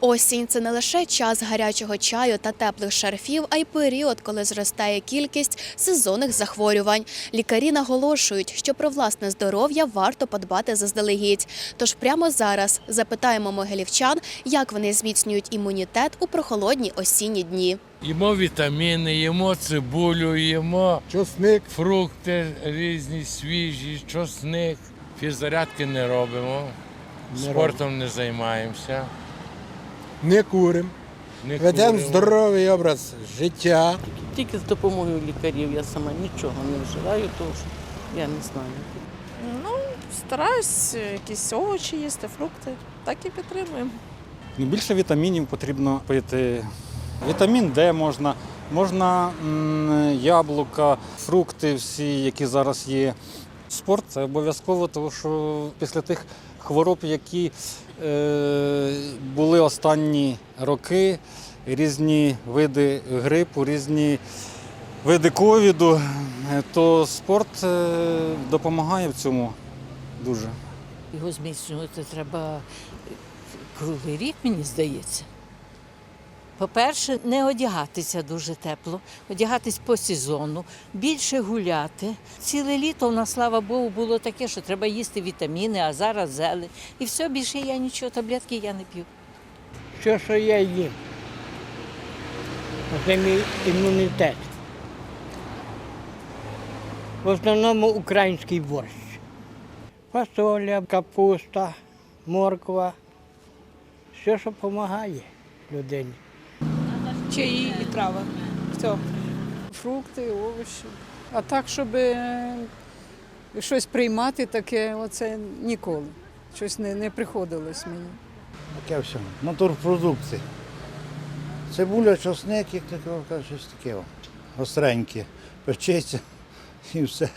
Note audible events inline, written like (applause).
Осінь це не лише час гарячого чаю та теплих шарфів, а й період, коли зростає кількість сезонних захворювань. Лікарі наголошують, що про власне здоров'я варто подбати заздалегідь. Тож прямо зараз запитаємо могилівчан, як вони зміцнюють імунітет у прохолодні осінні дні. Їмо вітаміни, їмо цибулю, їмо чосник, фрукти різні, свіжі, чосник. Фіззарядки не робимо, Не спортом не займаємося. Не курим, Не ведемо куримо. здоровий образ життя. Тільки з допомогою лікарів я сама нічого не вживаю, тому що я не знаю. Ну, стараюсь якісь овочі їсти, фрукти. Так і підтримуємо. Ну, більше вітамінів потрібно пити. Вітамін Д можна, можна м, яблука, фрукти всі, які зараз є. Спорт це обов'язково, тому що після тих хвороб, які е, були останні роки, різні види грипу, різні види ковіду, то спорт е, допомагає в цьому дуже. Його зміцнювати треба круглий рік, мені здається. По-перше, не одягатися дуже тепло, одягатись по сезону, більше гуляти. Ціле літо у нас, слава Богу, було таке, що треба їсти вітаміни, а зараз зелень. І все, більше я нічого, таблетки я не п'ю. Все, що я їм. Це мій імунітет. В основному український борщ. Фасоля, капуста, морква. Все, що допомагає людині. Чаї і трава. Все. фрукти, овочі. А так, щоб е, щось приймати таке, оце ніколи. Щось не, не приходилось мені. Таке все. Натурпродукти. Цибуля, чосник, як кажеш, щось таке. Остреньке. Печеться (laughs) і все.